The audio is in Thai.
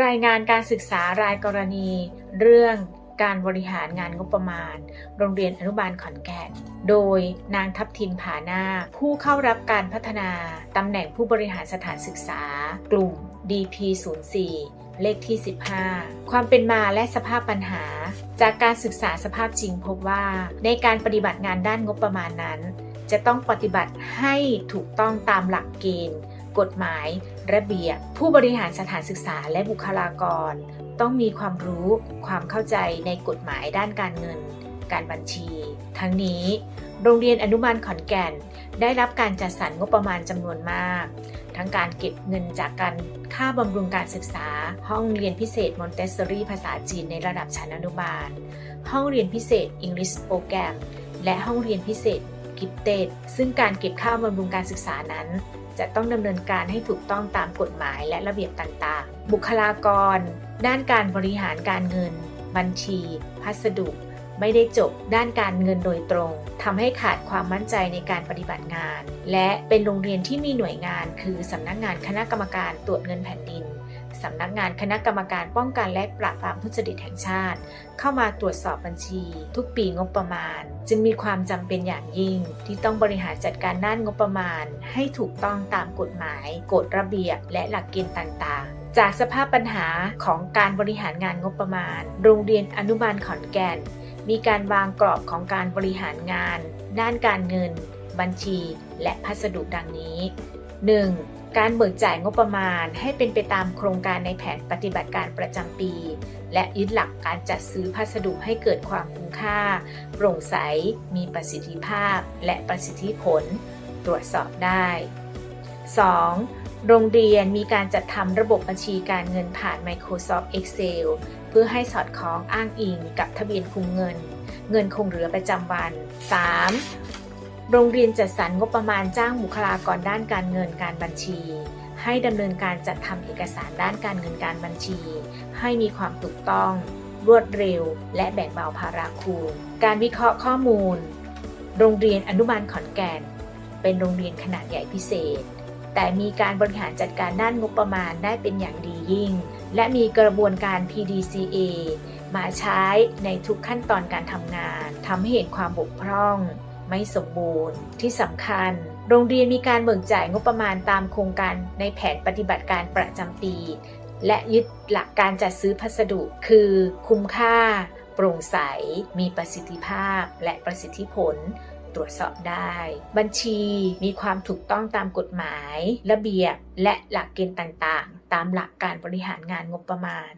รายงานการศึกษารายกรณี เรื่องการบริหารงานงบประมาณ โรงเรียนอนุบาลขอนแก่น โดยนางทัพทิมผานาคผู้เข้ารับการพัฒนาตำแหน่งผู้บริหารสถานศึกษา กลุ่ม DP04 เลขที่ 15 ความเป็นมาและสภาพปัญหา จากการศึกษาสภาพจริงพบว่าในการปฏิบัติงานด้านงบประมาณนั้น จะต้องปฏิบัติให้ถูกต้องตามหลักเกณฑ์ กฎหมาย ระเบียบ ผู้บริหารสถานศึกษาและบุคลากร ต้องมีความรู้ความเข้าใจในกฎหมายด้านการเงิน การบัญชี ทั้งนี้ โรงเรียนอนุบาลขอนแก่น ได้รับการจัดสรรงบประมาณจำนวนมาก ทั้งการเก็บเงินจากการค่าบำรุงการศึกษา ห้องเรียนพิเศษมอนเตสซอรี่ภาษาจีนในระดับชั้นอนุบาล ห้องเรียนพิเศษ English Program และห้องเรียนพิเศษกิฟเต็ดซึ่งการเก็บค่าบำรุงการศึกษานั้น จะต้องดำเนินการให้ถูกต้องตามกฎหมายและระเบียบต่างๆ บุคลากร ด้านการบริหารการเงิน บัญชี พัสดุ ไม่ได้จบด้านการเงินโดยตรงทำให้ขาดความมั่นใจในการปฏิบัติงาน และเป็นโรงเรียนที่มีหน่วยงาน คือสำนักงานคณะกรรมการตรวจเงินแผ่นดิน สำนักงานคณะกรรมการป้องกันและปราบปรามทุจริตแห่งชาติ เข้ามาตรวจสอบบัญชี ทุกปีงบประมาณ จึงมีความจำเป็นอย่างยิ่ง ที่ต้องบริหารจัดการด้านงบประมาณ ให้ถูกต้องตามกฎหมายกฎระเบียบ และหลักเกณฑ์ต่างๆ จากสภาพปัญหาของการบริหารงานงบประมาณ โรงเรียนอนุบาลขอนแก่น มีการวางกรอบของการบริหารงาน ด้านการเงิน บัญชี และพัสดุดังนี้ 1. การเบิกจ่ายงบประมาณให้เป็นไปตามโครงการในแผนปฏิบัติการประจำปี และยึดหลักการจัดซื้อพัสดุให้เกิดความคุ้มค่า โปร่งใส มีประสิทธิภาพ และประสิทธิผล ตรวจสอบได้ 2. โรงเรียนมีการจัดทำระบบบัญชีการเงินผ่าน Microsoft Excel เพื่อให้สอดคล้องอ้างอิงกับทะเบียนคุมเงิน เงินคงเหลือประจำวัน 3. โรงเรียนจัดสรรงบประมาณจ้างบุคลากรด้านการเงินการบัญชี ให้ดำเนินการจัดทำเอกสารด้านการเงินการบัญชี ให้มีความถูกต้อง รวดเร็ว และแบ่งเบาภาระครูการวิเคราะห์ข้อมูล โรงเรียนอนุบาลขอนแก่น เป็นโรงเรียนขนาดใหญ่พิเศษ แต่มีการบริหารจัดการด้านงบประมาณได้เป็นอย่างดียิ่ง และมีกระบวนการ PDCA มาใช้ในทุกขั้นตอนการทำงานทำให้เห็นความบกพร่อง ไม่สมบูรณ์ ที่สำคัญ โรงเรียนมีการเบิกจ่ายงบประมาณตามโครงการในแผนปฏิบัติการประจำปี และยึดหลักการจัดซื้อพัสดุ คือคุ้มค่า โปร่งใส มีประสิทธิภาพ และประสิทธิผลตรวจสอบได้ บัญชีมีความถูกต้องตามกฎหมาย ระเบียบ และหลักเกณฑ์ต่างๆ ตามหลักการบริหารงานงบประมาณ